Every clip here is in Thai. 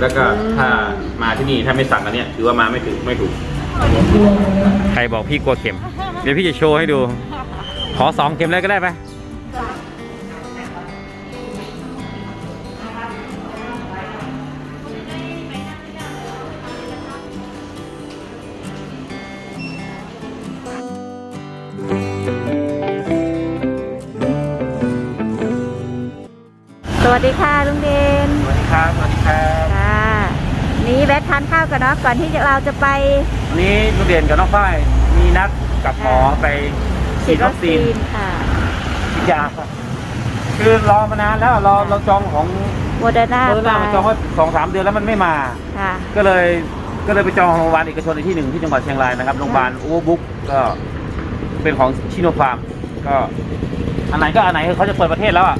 แล้วก็ถ้ามาที่นี่ถ้าไม่สั่งอันเนี้ยถือว่ามาไม่ถึงไม่ถูก ใครบอกพี่กลัวเข็ม เดี๋ยวพี่จะโชว์ให้ดู ขอสองเข็มเลยก็ได้ไหมสวัสดีค่ะลุงเดน สวัสดีครับ สวัสดีครับ ค่ะ นี่แวะทานข้าวกันเนาะก่อนที่เราจะไป วันนี้ลูกเรียนกับน้องฝ้ายมีนัดกับหมอไปฉีดวัคซีนค่ะฉีดยาครับคือรอมานานแล้วรอเราจองของโมเดอร์นาเออหน้ามาจองเขาสองสามเดือนแล้วมันไม่มาค่ะก็เลยก็เลยไปจองโรงพยาบาลเอกชนในที่หนึ่งที่จังหวัดเชียงรายนะครับโรงพยาบาลโอเวอร์บุ๊กก็เป็นของชิโนฟาร์มก็อันไหนก็อันไหนเขาจะเปิดประเทศแล้วอะ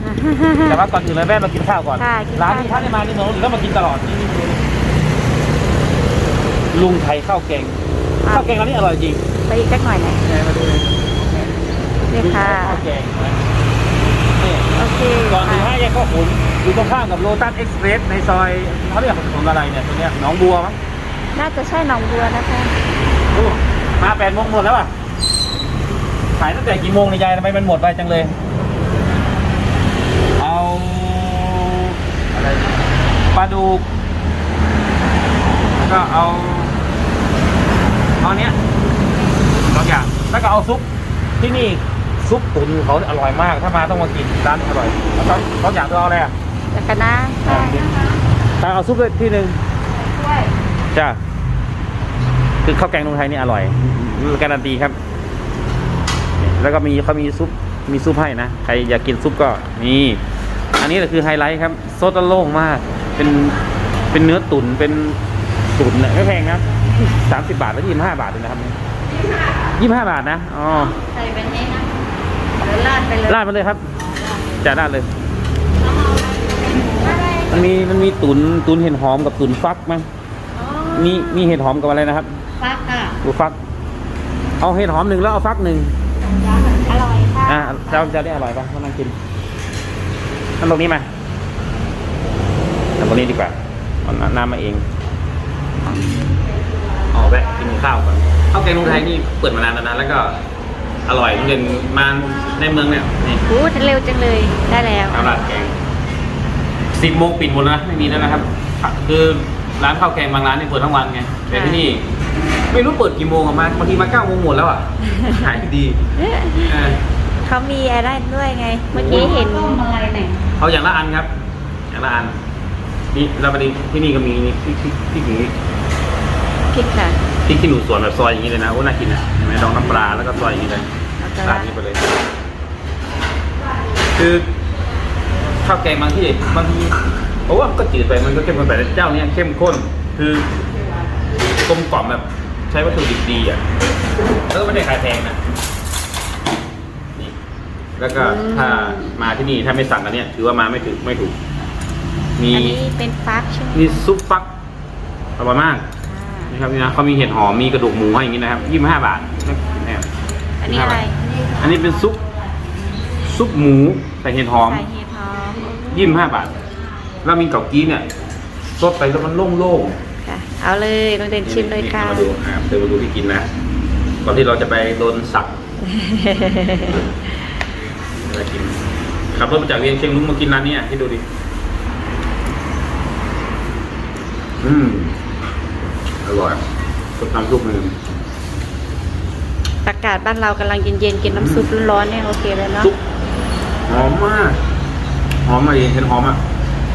แต่ว่าก่อนอื่นเลยแม่มากินข้าวก่อนค่ะกินร้านข้าวที่ท่านได้มานี่หนูหรือก็มากินตลอดนี่นี่นี่ ลุงไทยข้าวแกงข้าวแกงร้านนี้อร่อยจริงไปอีกสักหน่อยหน่อยแม่มาดูเลยนี่ค่ะข้าวแกงนะนี่โอเคก่อนถึงค่ะห้าแยกข้าวขุนอยู่ตรงข้ามกับโลตัสเอ็กซ์เพรสในซอยเขาเรียกถนนอะไรเนี่ยตรงเนี้ยหนองบัวมั้งน่าจะใช่หนองบัวนะคะโอ้มาแปดโมงหมดแล้วอะขายตั้งแต่กี่โมงในยยายทำไมมันหมดไปจังเลย เอาอะไรปลาดุกแล้วก็เอาเอาเนี้ยสองอย่างแล้วก็เอาซุปที่นี่ซุปตุ๋นเขาอร่อยมาก ถ้ามาต้องมากินร้านนี้อร่อยแล้วสองสองอย่างตัวเอาอะไรอะจากกันนะถ้าเอาซุปเลยที่หนึ่งจ้าคือข้าวแกงนมไทยนี่อร่อยการันตีครับ แล้วก็มีเขามีซุปมีซุปให้นะใครอยากกินซุปก็นี่อันนี้แหละคือไฮไลท์ครับโซตโล่งมาก เป็นเป็นเนื้อตุ๋นเป็นตุ๋นเนี่ยไม่แพงนะ สามสิบบาทแล้วยี่สิบห้าบาทเลยนะครับยี่สิบห้าบาทนะอ๋อใส่เป็นนี้นะเดี๋ยวลาดไปเลยราดมาเลยครับจ่าราดเลยมันมีมันมีตุนตุนเห็ดหอมกับตุนฟักมั้งอ๋อมีมีเห็ดหอมกับอะไรนะครับฟักค่ะดูฟัก เอาเห็ดหอมหนึ่งแล้วเอาฟักหนึ่งอร่อยค่ะอ่าเจ้าจะได้อร่อยปะมานั่งกินนั่งตรงนี้มานั่งตรงนี้ดีกว่าเอาน้ำน้ำมาเองเอา แวะกินข้าวก่อนข้าวแกงลุงไทยนี่เปิดมานานแล้วนะแล้วก็อร่อยเงินมาในเมืองเนี่ยนี่พูดเร็วจังเลยได้แล้วข้าวราดแกงสิบโมงปิดหมดแล้วนะไม่มีแล้วนะครับ คือร้านข้าวแกงบางร้านนี่เปิดทั้งวันไงแต่ที่นี่ไม่รู้เปิดกี่โมงอะมาบางทีมาเก้าโมงหมดแล้วอะขายดีเออเขามีอะไรด้วยไง เมื่อกี้เห็นอะไรเนี่ยเอาอย่างละอันครับ อย่างละอันนี่แล้วประเด็นที่นี่ก็มีนี่พริก พริกพริกอย่างนี้คิดค่ะพริกขี้หนูสวนแบบซอยอย่างนี้เลยนะโอ้น่ากินนะเห็นไหมดองน้ำปลาแล้วก็ซอยอย่างนี้เลยแล้วก็ราดนี้ไปเลย คือข้าวแกงบางที่บางทีเพราะว่ามันก็จืดไปมันก็เข้มข้นไปแต่เจ้าเนี้ยเข้มข้น คือกลมกล่อมแบบใช้วัตถุดิบดีอะแล้วก็ไม่ได้ขายแพงนะนี่แล้วก็ถ้ามาที่นี่ถ้าไม่สั่งอันเนี้ยถือว่ามาไม่ถึงไม่ถูกมีอันนี้เป็นฟักใช่ไหมมีซุปฟักอร่อยมาก อ่านี่ครับนี่นะเขามีเห็ดหอมมีกระดูกหมูให้อย่างนี้นะครับยี่สิบห้าบาทเนี่ยอันนี้อะไรอันนี้เป็นซุปซุปหมูใส่เห็ดหอมใส่เห็ดหอมยี่สิบห้าบาท แล้วมีเกากี้เนี่ยซดไปแล้วมันโล่งค่ะเอาเลยลองเดินๆชิมเลยค่ะนี่มาดูอ่าเดินมาดูที่กินนะก่อนที่เราจะไปโดนสับอะไรกินขับรถมาจากเวียงเชียงรุ้งมากินร้านนี้อะที่ดูดิ อืมอ ร่อยซุปน้ำซุปหนึ่งอากาศบ้านเรากำลังเย็นๆกินน้ำซุปร้อนๆเนี่ยโอเคเลยเนาะ ซุปหอมมาก หอมมาดิเห็นหอมอะ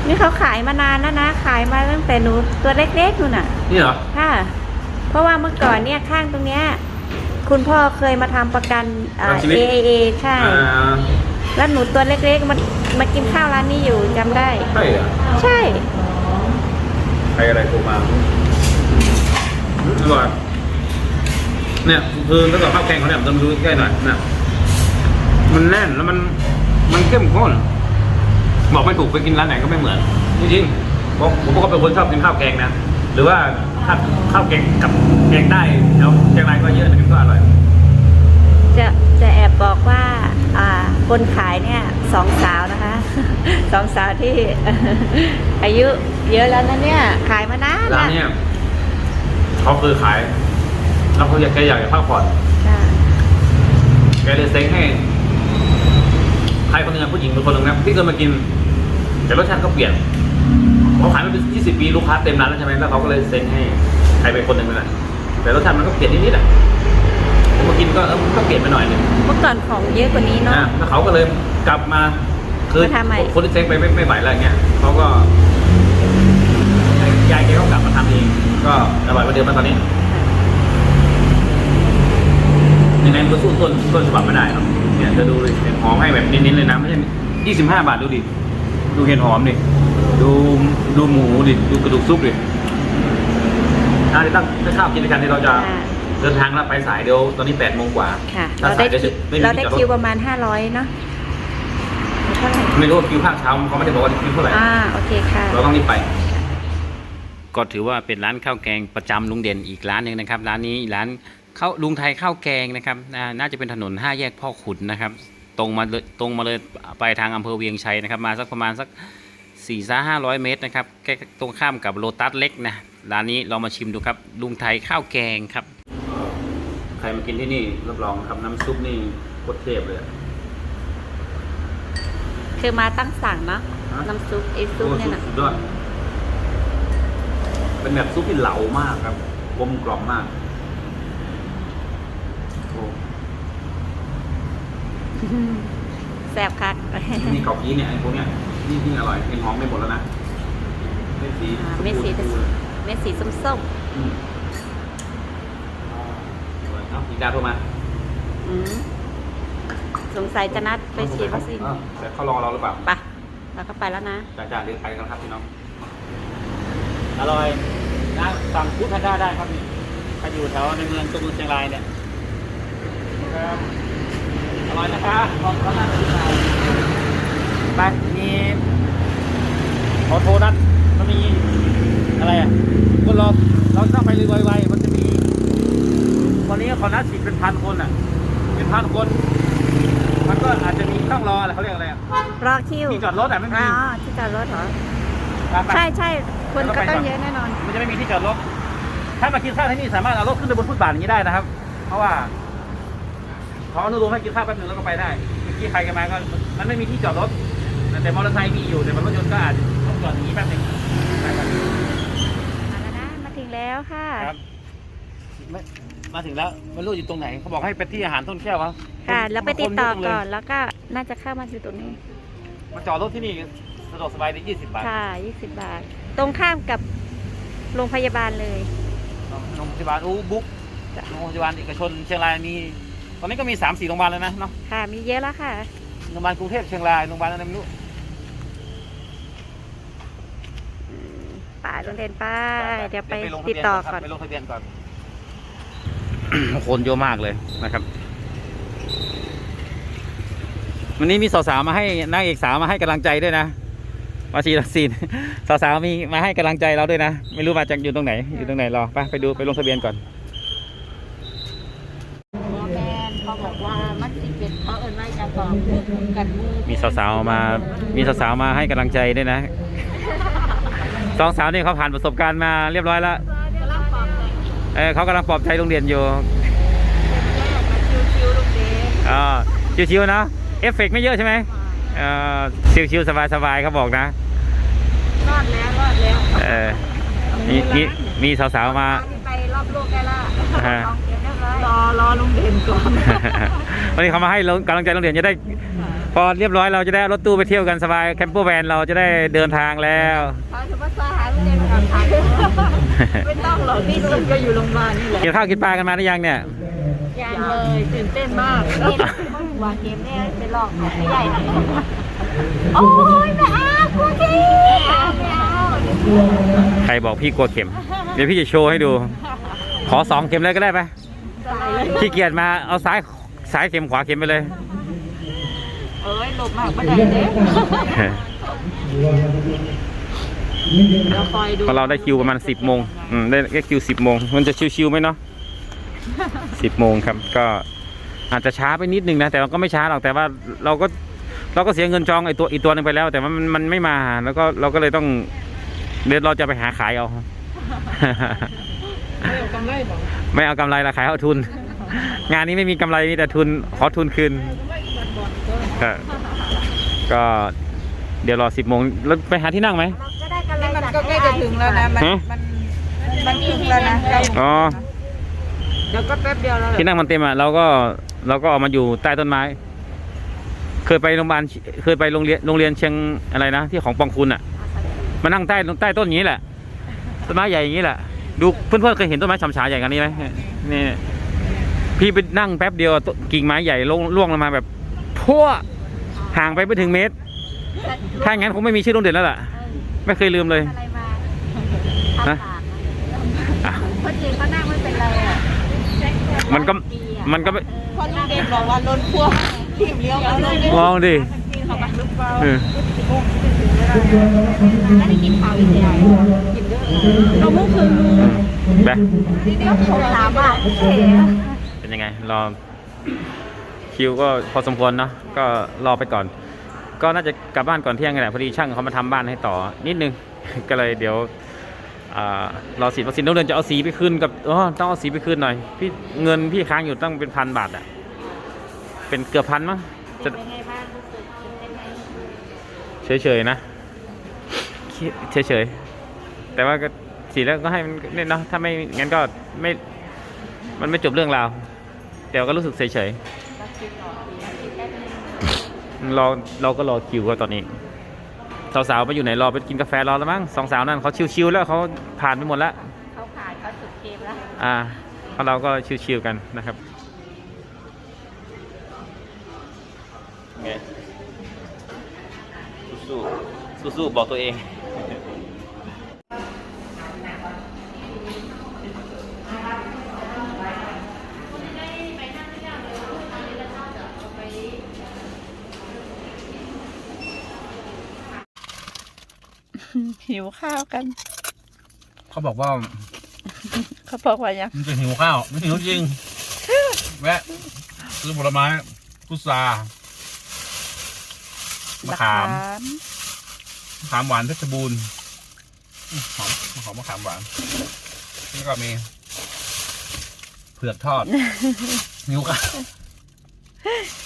นี่เขาขายมานานแล้วนะ ขายมาตั้งแต่หนูตัวเล็กๆนู่นน่ะ นี่เหรอ ค่ะ เพราะว่าเมื่อก่อนเนี่ยข้างตรงเนี้ยคุณพ่อเคยมาทำประกันอ่าประกันชีวิต AAA ใช่ อ่าแล้วหนูตัวเล็กๆมามากินข้าวร้านนี้อยู่จำได้ ใช่เหรอ ใช่ ใครอะไรโทรมา อืมอร่อยเนี่ยคือถ้าเกิดข้าวแกงเขาเนี่ยต้องดูใกล้ๆหน่อยนะมันแน่นแล้วมันมันเข้มข้นบอกไม่ถูกไปกินร้านไหนก็ไม่เหมือนจริงๆผมผมก็เป็นคนชอบกินข้าวแกงนะหรือว่าถ้าข้าวแกงกับแกงใต้แล้วเชียงรายก็เยอะแต่มันก็อร่อยจะจะแอบบอกว่าอ่าคนขายเนี่ยสองสาวนะคะสองสาวที่อายุเยอะแล้วนะเนี่ยขายมานานร้านละ เนี้ยเขาเคยขาย แล้วเขาอยากแกอยากจะพักผ่อนค่ะแกเลยเซ็งให้ใครคนหนึงอะผู้หญิงเป็นคนหนึงนะที่เคยมากิน แต่รสชาติก็เปลี่ยนเขาขายมาเป็นยี่สิบปีลูกค้าเต็มร้านแล้วใช่ไหมแล้วเขาก็เลยเซ็งให้ใครเป็นคนหนึ่งไปแหละแต่รสชาติมันก็เปลี่ยนนิดๆอะพอมากินก็เออมันก็เปลี่ยนไปหน่อยหนึง เมื่อก่อนของเยอะกว่านี้เนาะ อะแล้วเขาก็เลยกลับมาคือมาทำใหม่ คนที่เซ็งไปไม่ไม่ไหวแล้วอย่างเงี้ยเขาก็ยายแกก็กลับมาทำเองก็อร่อยกว่า เดิมมาตอนนี้ยังไงมันก็สู้ต้นต้นฉบับไม่ได้หรอกเนี่ยจะดูเลยเห็นหอมให้แบบเน้นๆเลยนะไม่ใช่ยี่สิบห้าบาทดูดิดูเห็นหอมดิดูดูหมูดิดูกระดูกซุปดิถ้าจะตั้งถ้าข้าวกินด้วยกันที่เราจะค่ะเดินทางแล้วไปสายเดียวตอนนี้แปดโมงกว่าค่ะถ้าเราสาได้ยเดี๋ยวคิจะวไม่มีเราได้ที่จอดรถคิวประมาณห้าร้อยเนาะเท่าไหร่ไม่รู้ว่าคิวภาคเช้าเขาไม่ได้บอกว่าคิวเท่าไหร่อ่าโอเคค่ะ เราต้องรีบไป ก็ถือว่าเป็นร้านข้าวแกงประจำลุงเด่นอีกร้านหนึ่งนะครับ ร้านนี้ร้านข้าวลุงไทยข้าวแกงนะครับอ่าน่าจะเป็นถนนห้าแยกพ่อขุนนะครับ ตรงมาเลยตรงมาเลยไปทางอำเภอเวียงชัยนะครับ มาสักประมาณสักสี่ซ่าห้าร้อยเมตรนะครับใกล้ตรงข้ามกับโลตัสเล็กนะร้านนี้เรามาชิมดูครับ ลุงไทยข้าวแกงครับ ใครมากินที่นี่รับรองครับน้ำซุปนี่โคตรเทพเลยคือมาตั้งสั่งเนาะฮะน้ำซุปไอซุปเนี่ยนะสุดยอด เป็นแบบซุปที่เหลามากครับกลมกล่อมมากโอ้แซ่บคักนี่เกากี้เนี่ยไอ้พวกเนี้ยนี่นี่อร่อยยังหอมไม่หมดแล้วนะเม็ดสีอ่าเม็ดสีชพูเลยเม็ดสีส้มอืมสวยเนาะอีกดาวโทรมาๆอืมสงสัยจะนัดไปฉีดวัคซีนเออแต่เขารอเราหรือเปล่าไปะเราก็ไปแล้วนะจ่าจ่าเรียกไปกันครับพี่น้อง อร่อยนะสั่งฟู้ดแพนด้าได้ครับนี่ใครอยู่แถวในเมืองตัวเมืองเชียงรายเนี่ยครับอร่อยนะครับลองเขาหน้าไปดูหน่อยไปมีขอโทรนัดมันมีอะไรอะคนรอเราต้องไปเลยไวๆมันจะมีวันนี้เขานัดฉีดเป็นพันคนอะ เป็นพันคน มันก็อาจจะมีต้องรออะไรเขาเรียกอะไรอะรอคิวที่จอดรถแต่ไม่มีอ๋อที่จอดรถเหรอไปไปใช่ใช่ คนก็ต้องเยอะแน่นอน มันจะไม่มีที่จอดรถ ถ้ามากินข้าวที่นี่สามารถเอารถขึ้นไปบนฟุตบาทอย่างนี้ได้นะครับ เพราะว่าเขาอนุโลมให้กินข้าวแป๊บนึงแล้วก็ไปได้เมื่อกี้ใครกันมาก็มันไม่มีที่จอดรถ แต่มอเตอร์ไซค์มีอยู่แต่รถยนต์ก็อาจจะต้องจอดอย่างนี้แป๊บนึงไปครับมาแล้วนะมาถึงแล้วค่ะครับไม่มาถึงแล้วไม่รู้อยู่ตรงไหนเขาบอกให้ไปที่อาหารต้นแก้ววะค่ะ แล้วไปติดต่อคนเยะจังเลยก่อนแล้วก็น่าจะเข้ามาที่ตรงนี้ มาจอดรถที่นี่สะดวกสบายดียี่สิบบาท ค่ะ 20 บาท ตรงข้ามกับโรงพยาบาลเลย โรงพยาบาลอู้บุ๊กโรงพยาบาลเอกชนเชียงรายมี ตอนนี้ก็มีสามสี่โรงพยาบาลแล้วนะเนาะ ค่ะ มีเยอะแล้วค่ะ โรงพยาบาลกรุงเทพเชียงราย โรงพยาบาลอะไรไม่รู้อืมป่าโรงเรียนป้าเดี๋ยวไปลงทะติดเบียนต่อครับก่อน ไปลงทะเบียนก่อน คนเยอะมากเลยนะครับ วันนี้มีสาวๆมาให้นางเอกสาวมาให้กำลังใจด้วยนะ มาชีวัคซีนสาวๆมีมาให้กำลังใจเราด้วยนะ ไม่รู้มาจากอยู่ตรงไหน อยู่ตรงไหนรอไปไปดูไปลงทะเบียนก่อนหมอแมนเขาบอกว่ามันสิเป็นเขาเอิ้นว่าจะบอกกันมือมีสาวๆมา มีสาวๆมาให้กำลังใจด้วยนะสองสาวนี่เขาผ่านประสบการณ์มาเรียบร้อยแล้วเออเขากำลังปลอบใจโรงเรียนอยู่ชิวๆลูกเด็กอ่าชิวๆนะเอฟเฟกต์ไม่เยอะใช่ไหมเออชิวๆสบายๆเขาบอกนะ รอดแล้วรอดแล้วเออมีมีมีสาวๆมา ไปรอบโลกได้ละอ่า ลองเก็บเรียบร้อยรอรอลุงเด่นก่อนวันนี้เขามาให้กำลังใจโรงเรียนจะได้ พอเรียบร้อยเราจะได้เอารถตู้ไปเที่ยวกันสบายแคมเปอร์แวนเราจะได้เดินทางแล้ว เขาจะมาสหาลุงเด่นก่อนทางไม่ต้องหรอกพี่ลุงก็อยู่โรงพยาบาลนี่แหละกินข้าวกินปลากันมาหรือยังเนี่ย ยังเลยตื่นเต้นมากนี่ว่าเกมเนี่ยไปลองของไม่ใหญ่เลยโอ้ยไม่เอา ใครบอกพี่กลัวเข็ม เดี๋ยวพี่จะโชว์ให้ดู ขอสองเข็มเลยก็ได้ไปตายเลยขี้เกียจมาเอาซ้ายซ้ายเข็มขวาเข็มไปเลย เอ้ยหลบมากไม่ได้เด้เราคอยดูเพราะเราได้คิวประมาณสิบโมงอืมได้ได้คิวสิบโมง มันจะชิวๆไหมเนาะสิบโมงครับ ก็อาจจะช้าไปนิดนึงนะ แต่เราก็ไม่ช้าหรอก แต่ว่าเราก็ เราก็เสียเงินจองไอตัวอีกตัวหนึงไปแล้ว แต่ว่ามันมันไม่มาแล้วก็เราก็เลยต้องเดี๋ยวเราจะไปหาขายเอา ไม่เอากำไรบอกไม่เอากำไรละขายเอาทุน งานนี้ไม่มีกำไรมีแต่ทุนขอทุนคืนไม่อีกวันบอลก็ก็ก็เดี๋ยวรอสิบโมงแล้วไปหาที่นั่งไหมเราก็ได้กำไรมันจากก็ใกล้จะถึงแล้วนะมันฮะมันมันถึงแล้วนะใกล้อ๋อเดี๋ยวก็แป๊บเดียวแล้วแหละที่นั่งมันเต็มอะเราก็เราก็ออกมาอยู่ใต้ต้นไม้ เคยไปโรงพยาบาลเคยไปโรงเรียนโรงเรียนเชียงอะไรนะ ที่ของปองคุณอะ มานั่งใต้ใต้ต้นอย่างนี้แหละต้นไม้ใหญ่อย่างนี้แหละ ดูเพื่อนๆเคยเห็นต้นไม้ฉำฉาใหญ่กันนี้ไหมนี่พี่ไปนั่งแป๊บเดียวต้นกิ่งไม้ใหญ่ลงล่วงลงมาแบบพัวห่างไปไม่ถึงเมตร ถ้าอย่างนั้นคงไม่มีชื่อโรงเรียนแล้วล่ะ ไม่เคยลืมเลยอะไรมาทำปากอะคนจริงก็นั่งไม่เป็นไรอะมันก็มันก็ไม่พอลุงเด่นบอกว่าล้นพวกที มเลี้ยวเอาเลยมองดิเออแล้วได้กินข้าวอีกแล้วกินเยอะเราเมื่อคืนไปเขาถามว่าเอ๋เป็นยังไง รอคิวก็พอสมควรเนาะก็รอไปก่อน ก็น่าจะกลับบ้านก่อนเที่ยงกันแหละพอดีช่างเขามาทำบ้านให้ต่อนิดนึง ก็เลยเดี๋ยวอ่ารอสีวัคซีนต้องเดินจะเอาสีไปคืนกับอ๋อต้องเอาสีไปคืนหน่อยพี่เงินพี่ค้างอยู่ตั้งเป็นพันบาทอะ เป็นเกือบพันมั้งจะเป็นไงบ้างรู้สึกตื่นเต้นไหมเฉยๆนะเฉยๆแต่ว่าก็สีแล้วก็ให้มันเนี่ยเนาะถ้าไม่งั้นก็ไม่มันไม่จบเรื่องราวแต่ก็รู้สึกเฉยๆเราคิดต่อคิดแป๊บนึงรอเราก็รอคิวก็ตอนนี้สาวๆไปอยู่ไหนรอไปกินกาแฟรอแล้วมั้งสองสาวนั่นเขาชิวๆแล้วเขาผ่านไปหมดแล้วเขาผ่านเขาสุดเกมแล้วอ่าเพราะเราก็ชิวๆกันนะครับไง สู้ๆสู้ๆบอกตัวเองหิวข้าวกัน เขาบอกว่า เขาบอกว่ายังมันจะหิวข้าวมันหิวจริง แวะซื้อผลไม้พุทรามะขามมะ ขามหวานเพชรบูรณ์อื้อหอมหอมมะขามหวานแล้วก็มี เผือกทอด นิ้วค่ะ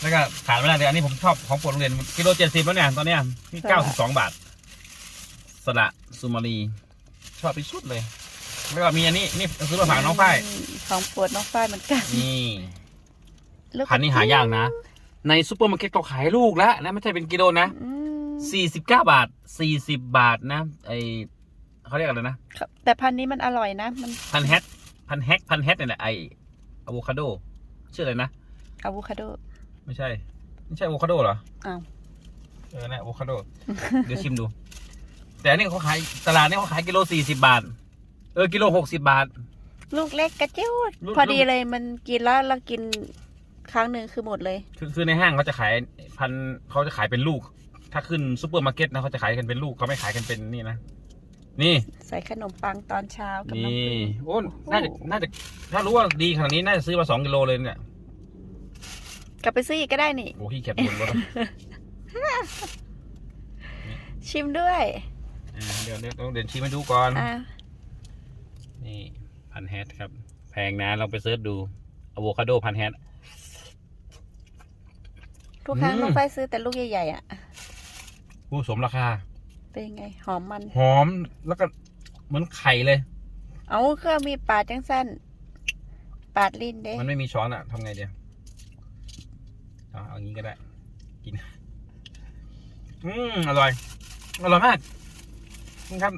แล้วก็ขาดไม่ได้เลยอันนี้ผมชอบของโปรดโรงเรียนกิโลเจ็ดสิบแล้วเนี่ยตอนเนี้ยนี่เก้าสิบสองบาท สละสุมารีชอบที่สุดเลย แล้วก็มีอันนี้นี่ซื้อมาฝากน้องฝ้ายของโปวดน้องฝ้ายเหมือนกันนี่ลูกพันธุ์นี้หายากนะ ในซูเปอร์มาร์เก็ตเขาขายลูกแล้วนะไม่ใช่เป็นกิโลนะอืม สี่สิบเก้าบาทสี่สิบบาทนะ ไอเขาเรียกอะไรนะครับแต่พันธุ์นี้มันอร่อยนะ มันพันแฮทพันแฮกพันแฮทนี่แหละไออะโวคาโด ชื่ออะไรนะอะโวคาโด ไม่ใช่ ไม่ใช่อะโวคาโดเหรอ อ้าว เออนะอะโวคาโด เดี๋ยวชิมดู แต่อันนี้เขาขายตลาดนี่เขาขายกิโลสี่สิบาท เออ กิโลหกสิบาท ลูกเล็กกระจิ้วลูก พอดีเลยมันกินแล้วแล้วกินครั้งหนึ่งคือหมดเลย คือคือในห้างเขาจะขายพันเขาจะขายเป็นลูก ถ้าขึ้นซูเปอร์มาร์เก็ตนะเขาจะขายกันเป็นลูกเขาไม่ขายกันเป็นนี่นะ นี่ ใส่ขนมปังตอนเช้ากับน้ำนี่ผึ้งโอ้น่าจะน่าจะถ้ารู้ว่าดีขนาดนี้น่าจะซื้อมาสองกิโลเลยเนี่ยกลับไปซื้ออีกก็ได้นี่ โอ้ขี้เกียจบนรถอะชิมด้วย อ่าเดี๋ยวเดี๋ยวต้องเดินชี้มาดูก่อน อ่านี่พันแฮทครับ แพงนะลองไปเซิร์ชดูอะโวคาโดพันแฮท ทุกครั้งอืมน้องฝ้ายซื้อแต่ลูกใหญ่ๆอะ ผู้สมราคา เป็นยังไง หอมมัน หอมแล้วก็เหมือนไข่เลย เอาเครื่องมีปาดจังสั้นปาดลิ้นเด้มันไม่มีช้อนอะทำไงเดียวเอาเอางี้ก็ได้ กิน อืมอร่อย อร่อยมากนะครับ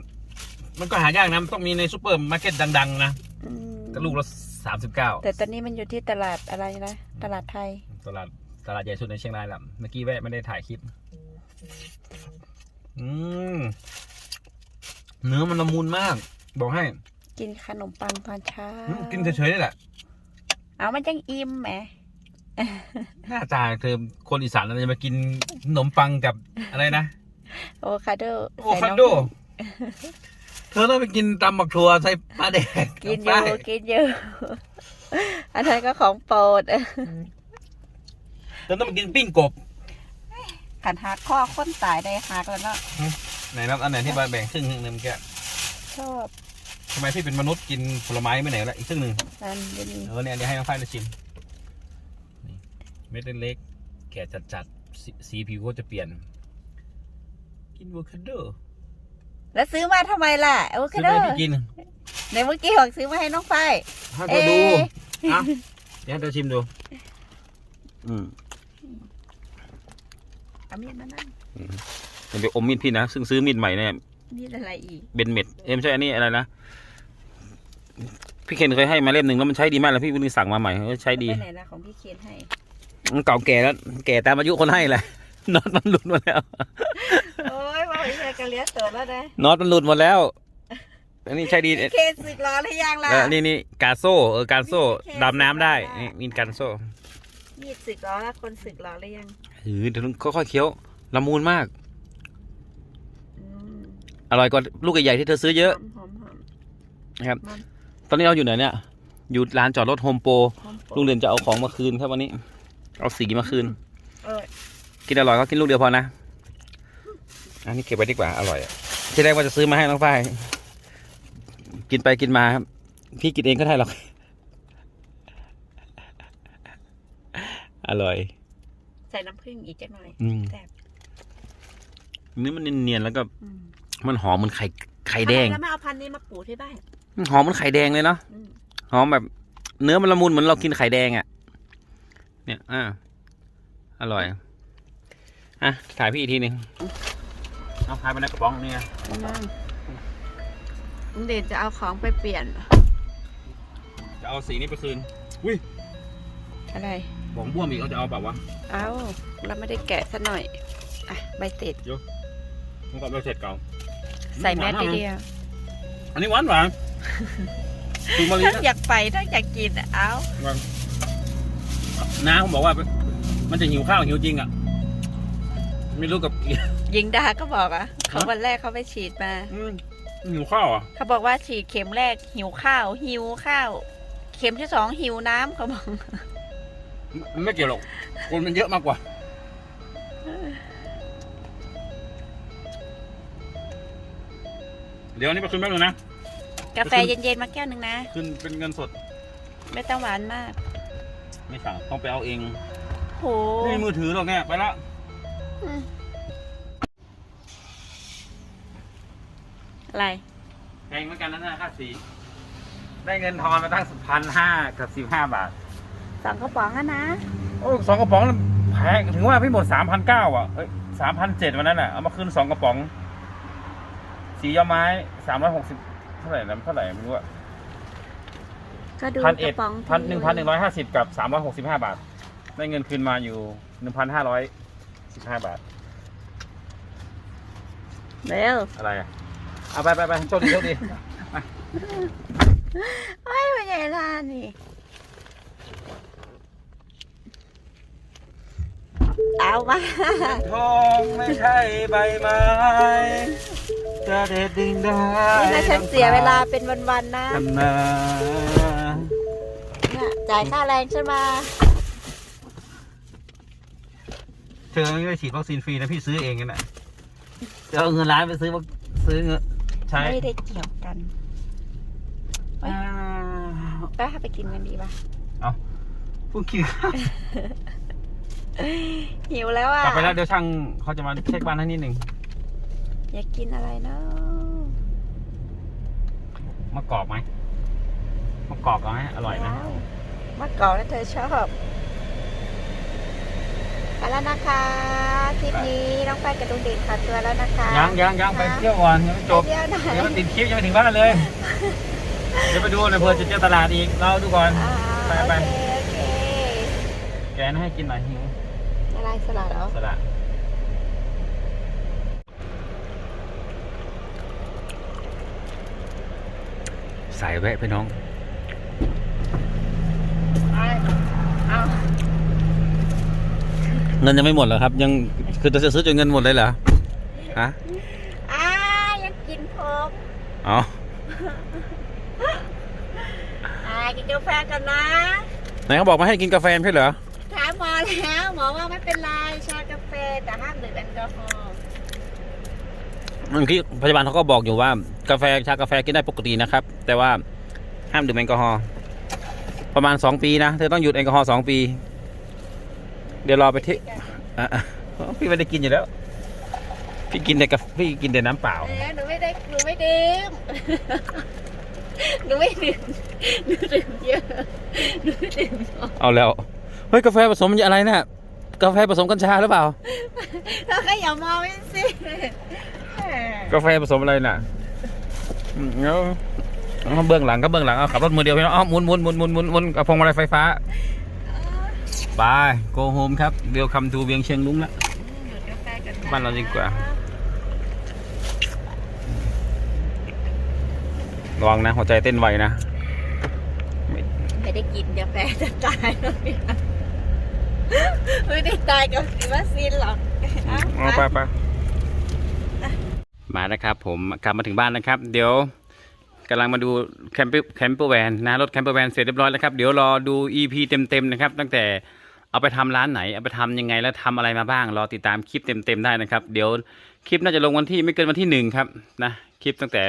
มันก็หายากนะมันต้องมีในซูเปอร์มาร์เก็ตดัง ๆ นะอืมก็ลูกละสามสิบเก้าแต่ตอนนี้มันอยู่ที่ตลาดอะไรนะ ตลาดไทย ตลาดตลาดใหญ่สุดในเชียงรายแหละเมื่อกี้แวะไม่ได้ถ่ายคลิป อืมเนื้อมันละมุนมาก บอกให้ กินขนมปังตอนเช้าอืมกินเฉยๆนี่แหละ เอามันจังอิ่มแหมหน้าตาเธอคนอีสานเราจะมากินขนมปังกับอะไรนะโอคาโดโอคาโด เธอต้องไปกินตำบักถั่วใส่ปลาแดกกินอไปยู่กินอยู่อันนั้นก็ของโปรดเธอต้องไปกินปิ้งกบ ขันหักข้อค้นตายได้หักแล้วเนาะไหนนับอันไหนที่มาแบ่งครึ่งหนึ่งเมื่อกี้ชอบทำไมพี่เป็นมนุษย์กินผลไม้ไม่ไหนแล้วอีกครึ่งหนึ่งนั่นเดี๋ยวนี้เออเนี่ยเดี๋ยวให้น้องฝ้ายมาชิมนี่เม็ดเล็กๆแก่จัดๆสีสีผิวก็จะเปลี่ยน กินอะโวคาโดแล้วซื้อมาทำไมล่ะโอเคซื้อเด้ไปอให้พี่กินในเมื่อกี้บอกซื้อมาให้น้องฝ้ายให้ไปดูเอ๊ะอะเดี๋ยวให้เธอชิมดู อืม เอามีดมานั่งเดี๋ยวไปอมมีดพี่นะซึ่งซื้อมีดใหม่เนี่ยมีดอะไรอีกเบนเม็ดเอ้ยไม่ใช่อันนี้อะไรนะพี่เคนเคยให้มาเล่มหนึ่งแล้วมันใช้ดีมากเลยพี่เพิ่งสั่งมาใหม่เออใช้ดีไปไหนละของพี่เคนให้มันเก่าแก่แล้ว แก่ตามอายุคนให้แหละน็อตมันหลุดหมดแล้วโอ้ยว่าไม่ใช่กระเลียสตัวแล้วนะน็อตมันหลุดหมดแล้วอันนี้ใช้ดีพี่เคนสึกรอหรือยังล่ะเออนี่นี่กาโซ่เออกาโซ่มีแค่ดำน้ำได้สิบล้านนี่มีการโซ่มีดสึกรอแล้วคนสึกรอหรือยัง หือเดี๋ยวค่อยๆเคี้ยวละมุนมากอืมอร่อยกว่าลูกใหญ่ๆที่เธอซื้อเยอะหอมหอมนะครับมันตอนนี้เราอยู่ไหนเนี่ย อยู่ร้านจอดรถโฮมโปรหอมลุงเรียนจะเอาของมาคืนครับวันนี้ เอาสีมาคืนเออกินอร่อยก็กินลูกเดียวพอนะ อันนี้เก็บไว้ดีกว่าอร่อยอะที่แรกว่าจะซื้อมาให้น้องฝ้ายกินไปกินมาครับ พี่กินเองก็ได้หรอก อร่อย ใส่น้ำผึ้งอีกจักหน่อยอืม แซ่บเนื้อมันเนียนๆแล้วก็อืมมันหอมเหมันไข่ไข่แดง ทำไมแล้วไม่เอาพันธุ์นี้มาปลูกที่บ้านหอมเหมันไข่แดงเลยเนาะอืมหอมแบบ เนื้อมันละมุนเหมือนเรากินไข่แดงอะ่ะ เนี่ยอ่าอร่อยอะถ่ายพี่อีกทีหนึ่งเอาถ่ายไปในกระป๋องนี่ไงนั่งลุงเด่นจะเอาของไปเปลี่ยนจะเอาสีนี้ไปคืนอุ้ยอะไร ของบ้วมอีกเขาจะเอาแบบวะเอาเราไม่ได้แกะซะหน่อยอะใบเสร็จมันก็ไม่เสร็จเก่าใส่แมสหวานดีมากเดียวอันนี้หวานหวานคือมะลิถ้านะอยากไปถ้าอยากกินเอาน้าผมบอกว่า มันจะหิวข้าวหิวจริงอะไม่รู้กับยิงดาก็บอกอะเขาวันแรกเขาไปฉีดมาอืมหิวข้าวอะเขาบอกว่าฉีดเข็มแรกหิวข้าว หิวข้าว เข็มที่สองหิวน้ำเขาบอก มันไม่เกี่ยวหรอก คนมันเยอะมากกว่า เดี๋ยวอันนี้ไปคืนแป๊บนึงนะ กาแฟเย็นๆมาแก้วหนึ่งนะคืนเป็นเงินสด ไม่ต้องหวานมาก ไม่สั่งต้องไปเอาเองโหไม่มีมือถือหรอกเนี่ยไปละอืมอะไรแพงเหมือนกันนะนะค่าสี ได้เงินทอนมาตั้งพันห้ากับสิบห้าบาท สองกระป๋องอะนะโอ้สองกระป๋องนั้นแพงถึงว่าพี่หมดสามพันเก้าอะเอ้ยสามพันเจ็ดวันนั้นอะเอามาคืนสองกระป๋อง สียอไม้สามร้อยหกสิบเท่าไหร่นะเท่าไหร่ไม่รู้อะก็ดูพันกเอ็ดระป๋องพันหนึ่งพันหนึ่งร้อยห้าสิบกับสามร้อยหกสิบห้าบาท ได้เงินคืนมาอยู่หนึ่งพันห้าร้อยสิบห้าบาทเร็วอะไรอะเอาไปไปไปโชคดีโชคดีไอ้ยไม่ใหญ่ท่านี่ เอามาทองไม่ใช่ใบไม้จะเด็ดดึงได้นี่ถ้าฉันเสียเวลาเป็นวันๆนะทำนาเนี่ยจ่ายค่าแรงฉันมาเธอไม่ได้ฉีดวัคซีนฟรีนะพี่ซื้อเองกันนะจะเอาเงินล้านไปซื้อวัคซื้อเงินใช้ไม่ได้เกี่ยวกันอ่าไปหาไปกินกันดีป่ะพูดคิด หิวแล้วอะกลับไปแล้วเดี๋ยวช่างเขาจะมาเช็คบ้านให้นิดหนึ่งอยากกินอะไรเนาะมะกอกไหมมะกอกเอาไหมอร่อยนะว้าวมะกอกแล้วเธอชอบไปแล้วนะคะทริปนี้น้องไปกับลุงเด่นขอตัวแล้วนะคะยังยังยังไปเที่ยวก่อนยังไม่จบไปเที่ยวหน่อยเดี๋ยวมันติดคลิปยังไม่ถึงบ้านเลย เดี๋ยวไปดูเลยเพื่อจะเจอตลาดอีกเราดูก่อนอ่าไปไปโอเคโอเคแกนให้กินหน่อยหิว อะไรสลัดเหรอสละใส่แวะไปน้องเอาเงินยังไม่หมดเหรอครับ ยังคือจะซื้อจนเงินหมดเลยเหรอฮะอ่ายังกินพกอ๋ออ่ากินกาแฟกันนะไหนเขาบอกมาให้กินกาแฟไม่ใช่เหรอ ถามหมอแล้ว หมอว่าไม่เป็นไรชากาแฟแต่ห้ามดื่มแอลกอฮอล์เมื่อกี้พยาบาลเขาก็บอกอยู่ว่ากาแฟชากาแฟกินได้ปกตินะครับ แต่ว่าห้ามดื่มแอลกอฮอล์ประมาณสองปีนะเธอต้องหยุดแอลกอฮอล์สองปี เดี๋ยวรอไปที่อะอะพี่ไม่ได้กินอยู่แล้ว พี่กินแต่กาแฟพี่กินแต่น้ำเปล่า เออหนูไม่ได้หนูไม่ดื่ม หนูไม่ดื่มหนูดื่มเยอะหนูไม่ดื่มน้อย เอาแล้ว เฮ้ยกาแฟผสมอะไรนะ่ะกาแฟผสมกัญชาหรือเปล่าแล้วก็อย่ามองไม่สิกาแฟผสมอะไรน่ะอืมเอาเอาเบื้องหลังก็เบื้องหลังเอาขับรถมือเดียวพี่น้องเอาหมุนหมุนหมุนหมุนหมุนหมุนกับพวงมาลัยไฟฟ้าไปโกโฮมครับเวลคัมทูเวียงเชียงลุงละหยุดกาแฟกันนะบ้านเราดีกว่าระวังนะหัวใจเต้นไวนะ ไม่ได้กินกาแฟจะตายแล้วเนี่ย ไม่ได้ตายกับวัคซีนหรอกเอาไปไปมานะครับผมกลับมาถึงบ้านนะครับ เดี๋ยวกำลังมาดูแคมเปแคมเปอร์แวนนะรถแคมเปอร์แวนเสร็จเรียบร้อยแล้วครับ เดี๋ยวรอดู EP เต็มๆนะครับ ตั้งแต่เอาไปทำร้านไหน เอาไปทำยังไงแล้วทำอะไรมาบ้าง รอติดตามคลิปเต็มๆได้นะครับ เดี๋ยวคลิปน่าจะลงวันที่ไม่เกินวันที่หนึ่งครับนะคลิปตั้งแต่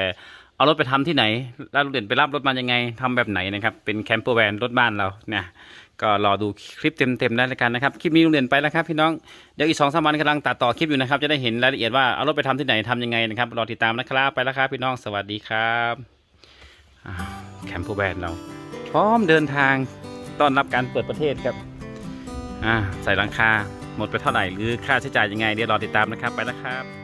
เอารถไปทำที่ไหน แล้วลุงเด่นไปรับรถมายังไงทำแบบไหนนะครับ เป็นแคมเปอร์แวนรถบ้านเราเนี่ย ก็รอดูคลิปเต็มๆได้แล้วกันนะครับ คลิปนี้ลุงเด่นไปแล้วครับพี่น้อง เดี๋ยวอีกสองสามวันกำลังตัดต่อคลิปอยู่นะครับ จะได้เห็นรายละเอียดว่าเอารถไปทำที่ไหนทำยังไงนะครับ รอติดตามนะครับ ไปแล้วครับพี่น้อง สวัสดีครับแคมป์แบนเรา พร้อมเดินทางต้อนรับการเปิดประเทศครับ อ่า ใส่หลังคา หมดไปเท่าไหร่หรือค่าใช้จ่ายยังไง เดี๋ยวรอติดตามนะครับ ไปแล้วครับ